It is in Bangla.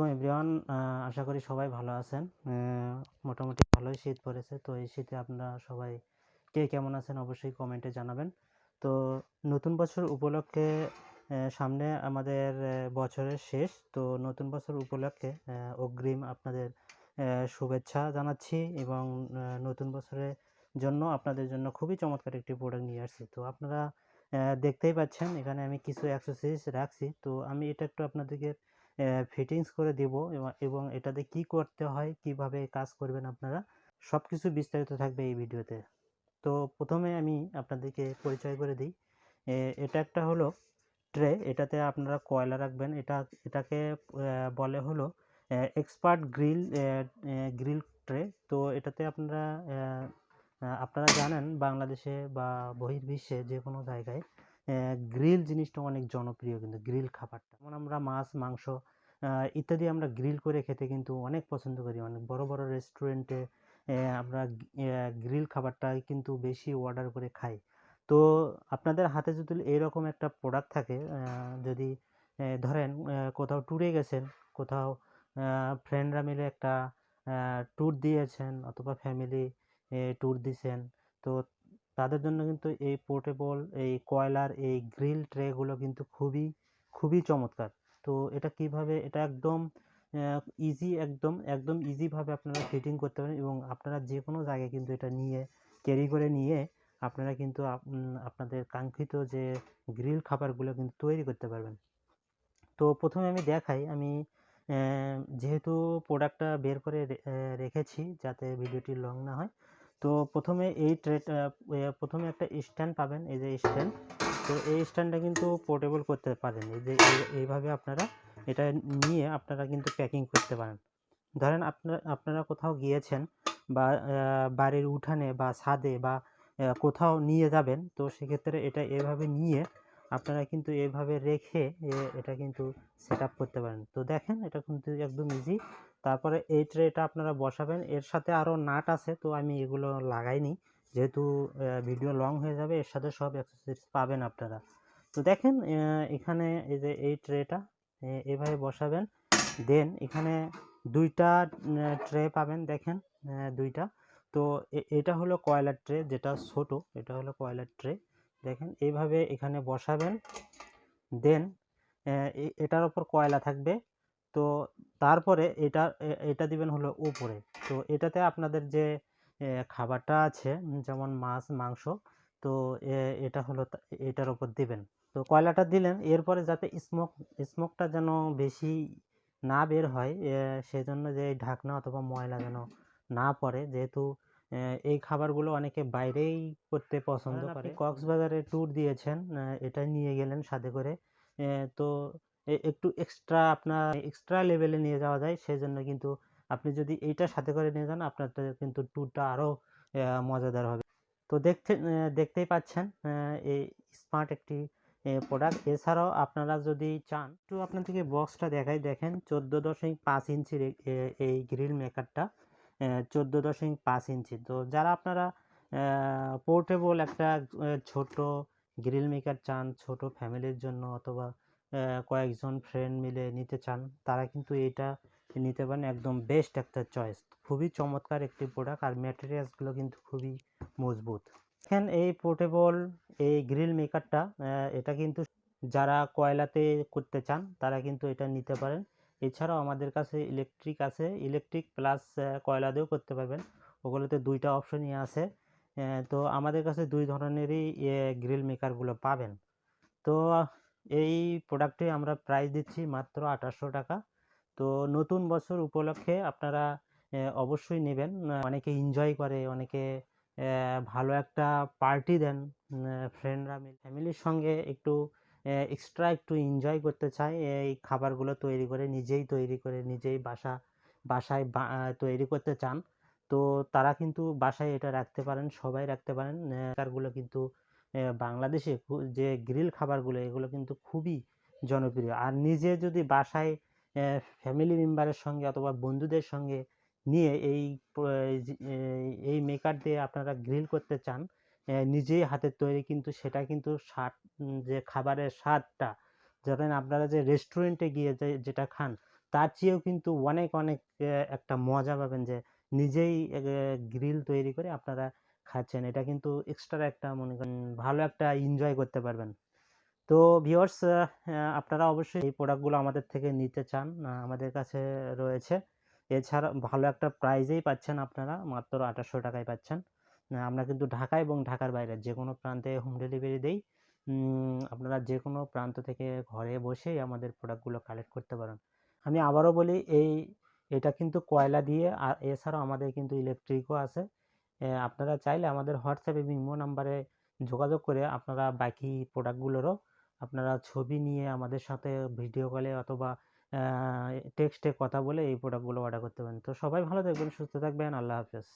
আলাইকুম এভরিওয়ান। আশা করি সবাই ভালো আছেন। মোটামুটি ভালোই শীত পড়েছে। তো এই শীতে আপনারা সবাই কে কেমন আছেন অবশ্যই কমেন্টে জানাবেন। তো নতুন বছর উপলক্ষে সামনে আমাদের বছরের শেষ। তো নতুন বছর উপলক্ষে অগ্রিম আপনাদের শুভেচ্ছা জানাচ্ছি এবং নতুন বছরের জন্য আপনাদের জন্য খুবই চমৎকার একটি প্রোডাক্ট নিয়ে আসছি। তো আপনারা দেখতেই পাচ্ছেন এখানে আমি কিছু অ্যাক্সেসরিজ রাখছি। তো আমি এটা একটু আপনাদেরকে ফিটিংস করে দিব এবং- এটাতে কি করতে হয়, কীভাবে কাজ করবেন আপনারা সব কিছু বিস্তারিত থাকবে এই ভিডিওতে। তো প্রথমে আমি আপনাদেরকে পরিচয় করে দিই। এটা একটা হলো ট্রে এটাতে আপনারা কয়লা রাখবেন, এটা, এটাকে বলে হলো এক্সপার্ট গ্রিল গ্রিল ট্রে তো এটাতে আপনারা আপনারা জানেন বাংলাদেশে বা বহির্বিশ্বে যে কোনো জায়গায় গ্রিল জিনিসটা অনেক জনপ্রিয় কিন্তু গ্রিল খাবারটা। যেমন আমরা মাছ, মাংস ইত্যাদি আমরা গ্রিল করে খেতে কিন্তু অনেক পছন্দ করি। অনেক বড় বড় রেস্টুরেন্টে আমরা গ্রিল খাবারটা কিন্তু বেশি অর্ডার করে খাই। তো আপনাদের হাতে যদি এরকম একটা প্রোডাক্ট থাকে যদি ধরেন কোথাও ট্যুরে গেছেন, কোথাও ফ্রেন্ডরা মিলে একটা ট্যুর দিয়েছেন অথবা ফ্যামিলি ট্যুর দিছেন, তো তাদের জন্য কিন্তু এই পোর্টেবল এই কয়লার, এই গ্রিল ট্রেগুলো কিন্তু খুবই খুবই চমৎকার। তো এটা কীভাবে, এটা একদম ইজি একদম একদম ইজিভাবে আপনারা ফিটিং করতে পারেন এবং আপনারা যে কোনো জায়গায় কিন্তু এটা নিয়ে ক্যারি করে নিয়ে আপনারা কিন্তু আপনাদের কাঙ্ক্ষিত যে গ্রিল খাবারগুলো কিন্তু তৈরি করতে পারবেন। তো প্রথমে আমি দেখাই, আমি যেহেতু প্রোডাক্টটা বের করে রেখেছি যাতে ভিডিওটি লং না হয় তো প্রথমে এই ট্রেটা প্রথমে একটা স্ট্যান্ড পাবেন, এই যে স্ট্যান্ড তো এই স্ট্যান্ডটা কিন্তু পোর্টেবল করতে পারেন। এই যে এইভাবে আপনারা এটা নিয়ে আপনারা কিন্তু প্যাকিং করতে পারেন। ধরেন আপনারা আপনারা কোথাও গিয়েছেন বা বাড়ির উঠানে বা ছাদে বা কোথাও নিয়ে যাবেন, তো সেক্ষেত্রে এটা এভাবে নিয়ে আপনারা কিন্তু এভাবে রেখে এটা কিন্তু সেট করতে পারেন। তো দেখেন, এটা কিন্তু একদম ইজি তারপরে এই ট্রেটা আপনারা বসাবেন। এর সাথে আরও নাট আছে, তো আমি এগুলো লাগাইনি। যেহেতু ভিডিও লং হয়ে যাবে, এর সাথে সব অ্যাক্সেসরিজ পাবেন আপনারা। তো দেখেন এখানে এই যে এই ট্রেটা এভাবে বসাবেন। দেন এখানে দুইটা ট্রে পাবেন, দেখেন দুইটা। তো এটা হলো কয়লার ট্রে, যেটা ছোট, এটা হলো কয়লার ট্রে। দেখেন, এইভাবে এখানে বসাবেন। দেন এটার ওপর কয়লা থাকবে। তো তারপরে এটা এটা দিবেন হলো উপরে। তো এটাতে আপনাদের যে খাবারটা আছে যেমন মাছ মাংস তো এটা হলো এটার ওপর দিবেন। তো কয়লাটা দিলেন এরপরে যাতে স্মোক স্মোকটা যেন বেশি না বের হয় সেজন্য যে এই ঢাকনা অথবা ময়লা যেন না পড়ে যেহেতু এই খাবারগুলো অনেকে বাইরেই করতে পছন্দ করে। কক্সবাজারে ট্যুর দিয়েছেন এটা নিয়ে গেলেন সাথে করে তো একটু এক্সট্রা আপনার এক্সট্রা লেভেলে নিয়ে যাওয়া যায়। সেই জন্য কিন্তু আপনি যদি এইটা সাথে করে নিয়ে যান আপনার কিন্তু ট্যুরটা আরও মজাদার হবে। তো দেখতে দেখতেই পাচ্ছেন এই স্মার্ট একটি প্রোডাক্ট এছাড়াও আপনারা যদি চান, একটু আপনাদেরকে বক্সটা দেখাই। দেখেন, চোদ্দ দশমিক পাঁচ ইঞ্চির এই গ্রিল মেকারটা চোদ্দ দশমিক পাঁচ ইঞ্চি। তো যারা আপনারা পোর্টেবল একটা ছোট গ্রিল মেকার চান, ছোট ফ্যামিলির জন্য অথবা কয়েকজন ফ্রেন্ড মিলে নিতে চান, তারা কিন্তু এটা নিতে পারেন একদম বেস্ট একটা চয়েস খুবই চমৎকার একটি প্রোডাক্ট আর ম্যাটেরিয়ালসগুলো কিন্তু খুবই মজবুত। দেখেন এই পোর্টেবল এই গ্রিল মেকারটা এটা কিন্তু যারা কয়লাতে করতে চান, তারা কিন্তু এটা নিতে পারেন। এছাড়াও আমাদের কাছে ইলেকট্রিক আছে ইলেকট্রিক প্লাস কয়লা দিয়েও করতে পারবেন। ওগুলোতে দুইটা অপশনই আছে। তো আমাদের কাছে দুই ধরনেরই গ্রিল মেকারগুলো পাবেন। তো এই প্রোডাক্টে আমরা প্রাইস দিচ্ছি মাত্র আঠাশশো টাকা। তো নতুন বছর উপলক্ষে আপনারা অবশ্যই নেবেন। অনেকে এনজয় করে, অনেকে ভালো একটা পার্টি দেন ফ্রেন্ডরা মিলে। ফ্যামিলির সঙ্গে একটু এক্সট্রা একটু এনজয় করতে চায় এই খাবারগুলো তৈরি করে, নিজেই তৈরি করে, নিজেই বাসা, বাসায় তৈরি করতে চান। তো তারা কিন্তু বাসায় এটা রাখতে পারেন, সবাই রাখতে পারেন। কারগুলো কিন্তু বাংলাদেশে যে গ্রিল খাবারগুলো, এগুলো কিন্তু খুবই জনপ্রিয়। আর নিজে যদি বাসায় ফ্যামিলি মেম্বারের সঙ্গে অথবা বন্ধুদের সঙ্গে নিয়ে এই এই মেকার দিয়ে আপনারা গ্রিল করতে চান নিজেই হাতের তৈরি কিন্তু সেটা কিন্তু স্বাদ যে খাবারের স্বাদটা, ধরেন আপনারা যে রেস্টুরেন্টে গিয়ে যেটা খান, তার চেয়েও কিন্তু অনেক অনেক একটা মজা পাবেন যে নিজেই গ্রিল তৈরি করে আপনারা খাচ্ছেন, এটা কিন্তু এক্সট্রা একটা মনে করেন ভালো একটা এনজয় করতে পারবেন। তো ভিউয়ার্স আপনারা অবশ্যই এই প্রোডাক্টগুলো আমাদের থেকে নিতে চান আমাদের কাছে রয়েছে। এছাড়া ভালো একটা প্রাইজেই পাচ্ছেন আপনারা, মাত্র আঠাশশো টাকায় পাচ্ছেন। আমরা কিন্তু ঢাকা এবং ঢাকার বাইরে যে কোনো প্রান্তে হোম ডেলিভারি দেই। আপনারা যে কোনো প্রান্ত থেকে ঘরে বসেই আমাদের প্রোডাক্টগুলো কালেক্ট করতে পারেন। আমি আবারও বলি, এই, এটা কিন্তু কয়লা দিয়ে, আর এছাড়াও আমাদের কিন্তু ইলেকট্রিকও আছে। আপনারা চাইলে আমাদের হোয়াটসঅ্যাপে বিমো নাম্বারে যোগাযোগ করে আপনারা বাকি প্রোডাক্টগুলোরও আপনারা ছবি নিয়ে আমাদের সাথে ভিডিও কলে অথবা টেক্সটে কথা বলে এই প্রোডাক্টগুলো অর্ডার করতে পারেন। তো সবাই ভালো থাকবেন, সুস্থ থাকবেন, আল্লাহ হাফেজ।